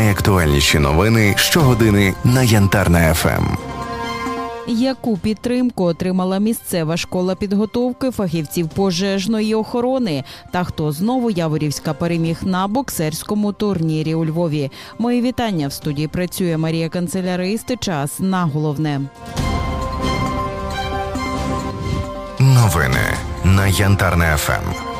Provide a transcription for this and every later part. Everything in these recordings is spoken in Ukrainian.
Найактуальніші новини щогодини на Янтарна ФМ. Яку підтримку отримала місцева школа підготовки фахівців пожежної охорони? Та хто знову Яворівська переміг на боксерському турнірі у Львові? Мої вітання в студії працює Марія Канцеляристи. Час на головне. Новини на Янтарна ФМ.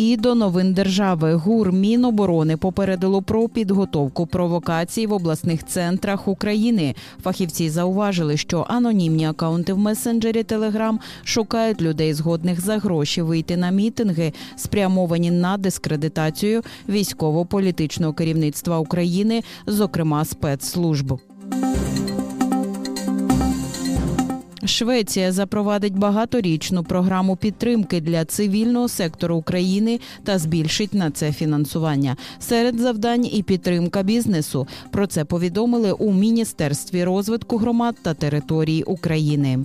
І до новин держави ГУР Міноборони попередило про підготовку провокацій в обласних центрах України. Фахівці зауважили, що анонімні акаунти в месенджері Телеграм шукають людей, згодних за гроші вийти на мітинги, спрямовані на дискредитацію військово-політичного керівництва України, зокрема спецслужб. Швеція запровадить багаторічну програму підтримки для цивільного сектору України та збільшить на це фінансування. Серед завдань і підтримка бізнесу. Про це повідомили у Міністерстві розвитку громад та територій України.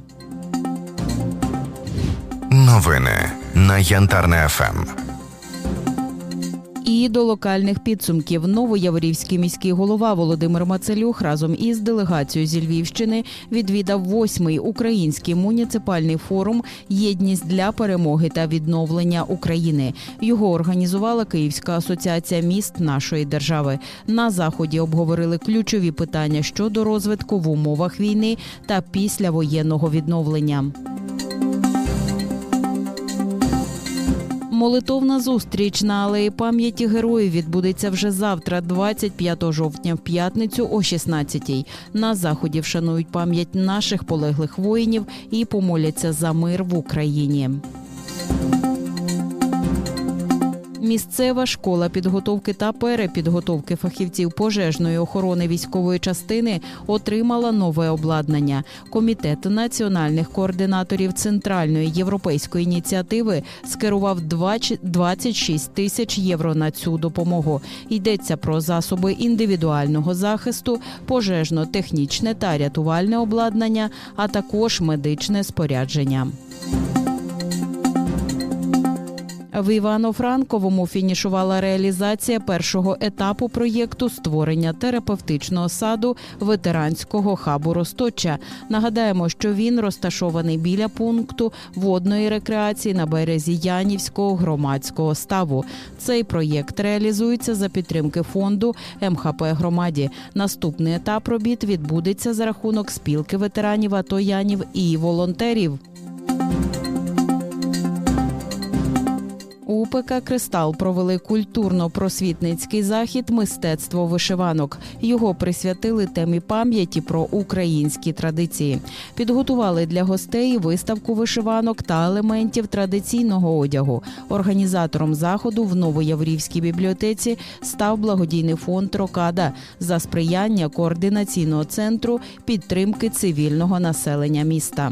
Новини на Янтарне ФМ. І до локальних підсумків новояворівський міський голова Володимир Мацелюх разом із делегацією зі Львівщини відвідав восьмий український муніципальний форум Єдність для перемоги та відновлення України. Його організувала Київська асоціація міст нашої держави. На заході обговорили ключові питання щодо розвитку в умовах війни та післявоєнного відновлення. Молитовна зустріч на алеї пам'яті героїв відбудеться вже завтра, 25 жовтня, в п'ятницю о 16-й. На заході вшанують пам'ять наших полеглих воїнів і помоляться за мир в Україні. Місцева школа підготовки та перепідготовки фахівців пожежної охорони військової частини отримала нове обладнання. Комітет національних координаторів центральної європейської ініціативи скерував 20 26 тисяч євро на цю допомогу. Йдеться про засоби індивідуального захисту, пожежно-технічне та рятувальне обладнання, а також медичне спорядження. В Івано-Франковому фінішувала реалізація першого етапу проєкту створення терапевтичного саду ветеранського хабу Росточа. Нагадаємо, що він розташований біля пункту водної рекреації на березі Янівського громадського ставу. Цей проєкт реалізується за підтримки фонду МХП громаді. Наступний етап робіт відбудеться за рахунок спілки ветеранів АТО Янів і волонтерів. У ПК Кристал провели культурно-просвітницький захід Мистецтво вишиванок. Його присвятили темі пам'яті про українські традиції. Підготували для гостей виставку вишиванок та елементів традиційного одягу. Організатором заходу в Новояврівській бібліотеці став благодійний фонд Рокада за сприяння координаційного центру підтримки цивільного населення міста.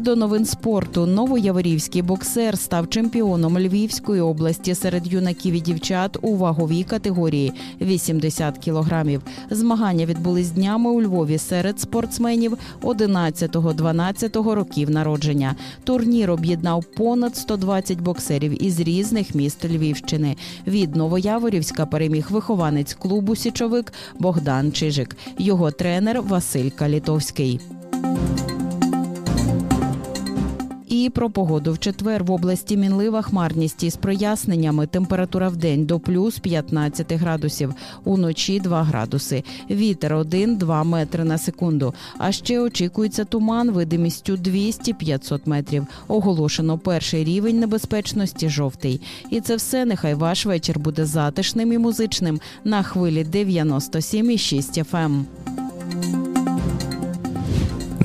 До новин спорту новояворівський боксер став чемпіоном Львівської області серед юнаків і дівчат у ваговій категорії 80 кілограмів. Змагання відбулись днями у Львові серед спортсменів 11-12 років народження. Турнір об'єднав понад 120 боксерів із різних міст Львівщини. Від Новояворівська переміг вихованець клубу Січовик Богдан Чижик, його тренер Василь Калітовський. І про погоду в четвер в області мінлива хмарність із проясненнями. Температура в день до плюс 15 градусів, уночі 2 градуси. Вітер 1-2 метри на секунду. А ще очікується туман видимістю 200-500 метрів. Оголошено перший рівень небезпечності жовтий. І це все. Нехай ваш вечір буде затишним і музичним на хвилі 97,6 FM.